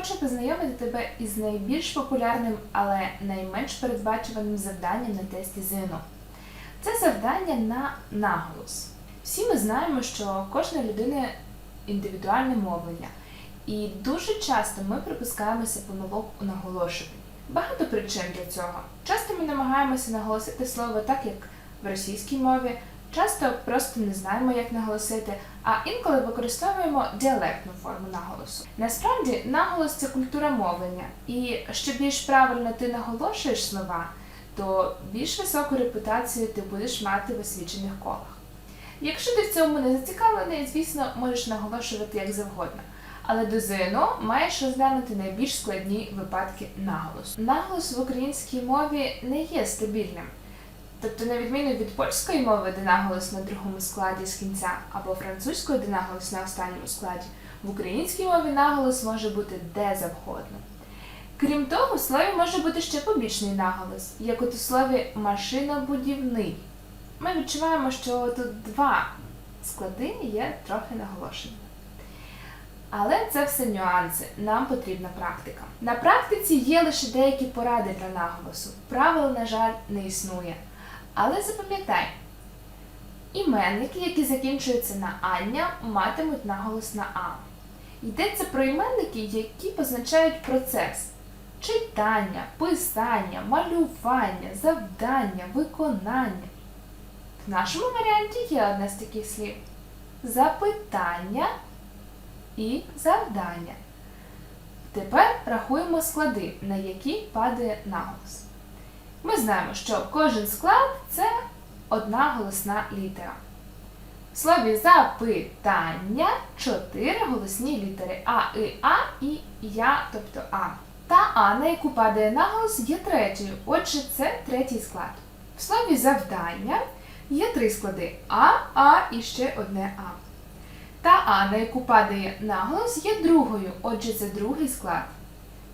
хочу познайомити тебе із найбільш популярним, але найменш передбачуваним завданням на тесті ЗНО. Це завдання на наголос. Всі ми знаємо, що кожна людина індивідуальне мовлення, і дуже часто ми припускаємося помилок у наголошуванні. Багато причин для цього. Часто ми намагаємося наголосити слово так, як в російській мові, часто просто не знаємо, як наголосити, а інколи використовуємо діалектну форму наголосу. Насправді, наголос це культура мовлення, і що більш правильно ти наголошуєш слова, то більш високу репутацію ти будеш мати в освічених колах. Якщо ти в цьому не зацікавлений, звісно, можеш наголошувати як завгодно. Але до ЗНО маєш розглянути найбільш складні випадки наголосу. Наголос в українській мові не є стабільним. Тобто, на відміну від польської мови, де наголос на другому складі з кінця, або французької, де наголос на останньому складі, в українській мові наголос може бути де завгодно. Крім того, в слові може бути ще побічний наголос, як от у слові машинобудівний. Ми відчуваємо, що тут два склади є трохи наголошені. Але це все нюанси, нам потрібна практика. На практиці є лише деякі поради для наголосу. Правил, на жаль, не існує. Але запам'ятай, іменники, які закінчуються на ання, матимуть наголос на А. Йдеться про іменники, які позначають процес читання, писання, малювання, завдання, виконання. В нашому варіанті є одне з таких слів запитання і завдання. Тепер рахуємо склади, на які падає наголос. Ми знаємо, що кожен склад це одна голосна літера. В слові запитання чотири голосні літери А, І, А і Я, тобто А. Та А, на яку падає наголос, є третьою, отже, це третій склад. В слові завдання є три склади А, А і ще одне А. Та А, на яку падає наголос, є другою, отже, це другий склад.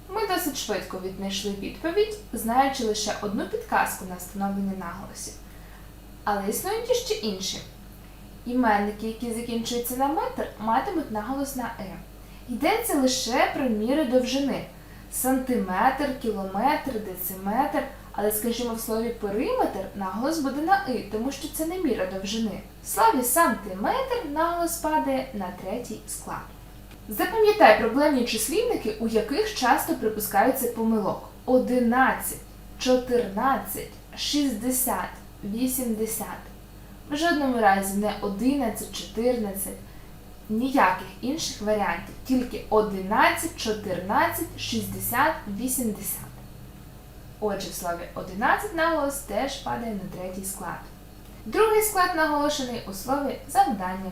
Ми досить швидко віднайшли відповідь, знаючи лише одну підказку на встановлення наголосів. Але існують іще інші. Іменники, які закінчуються на метр, матимуть наголос на Е. Йдеться лише про міри довжини сантиметр, кілометр, дециметр. Але, скажімо, в слові периметр наголос буде на и, тому що це не міра довжини. В слові сантиметр наголос падає на третій склад. Запам'ятай проблемні числівники, у яких часто припускаються помилок: 11, 14, 60, 80. В жодному разі не 11, 14, ніяких інших варіантів, тільки 11, 14, 60, 80. Отже, в слові 11 наголос теж падає на третій склад. Другий склад наголошений у слові завдання.